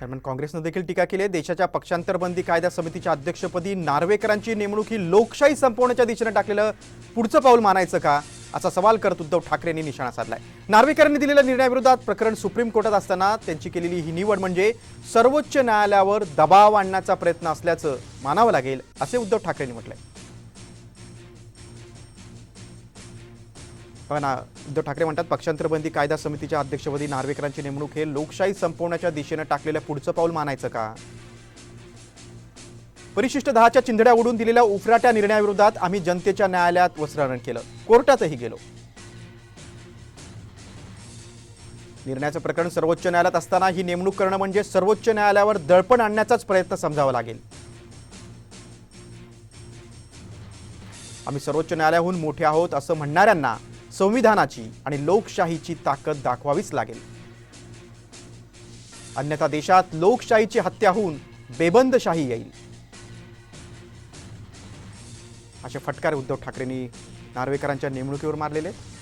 दरम्यान काँग्रेसनं देखील टीका केली आहे. देशाच्या पक्षांतरबंदी कायदा समितीच्या अध्यक्षपदी नार्वेकरांची नेमणूक ही लोकशाही संपवण्याच्या दिशेनं टाकलेलं पुढचं पाऊल मानायचं का? असा सवाल करत उद्धव ठाकरेंनी निशाणा साधलाय. नार्वेकरांनी दिलेल्या निर्णयाविरोधात प्रकरण सुप्रीम कोर्टात असताना त्यांची केलेली ही निवड म्हणजे सर्वोच्च न्यायालयावर दबाव आणण्याचा प्रयत्न असल्याचं मानावं लागेल असे उद्धव ठाकरेंनी म्हटलंय. ना उद्धव ठाकरे म्हणतात पक्षांतरबंदी कायदा समितीच्या अध्यक्षपदी नार्वेकरांची नेमणूक हे लोकशाही संपवण्याच्या दिशेनं टाकलेलं पुढचं पाऊल मानायचं का? परिशिष्ट दहाच्या चिंधड्या उडून दिलेल्या उफराट्या निर्णयाविरोधात आम्ही जनतेच्या न्यायालयात वस्त्रण केलं. कोर्टातही गेलो. निर्णयाचं प्रकरण सर्वोच्च न्यायालयात असताना ही नेमणूक करणं म्हणजे सर्वोच्च न्यायालयावर दळपण आणण्याचाच प्रयत्न समजावा लागेल. आम्ही सर्वोच्च न्यायालयाहून मोठे आहोत असं म्हणणाऱ्यांना संविधानाची आणि लोकशाहीची ताकद दाखवावीच लागेल अन्यथा देशात लोकशाहीची हत्या होऊन बेबंदशाही येईल असे फटकार उद्धव ठाकरेंनी नार्वेकरांच्या नेमणुकीवर मारलेले आहेत.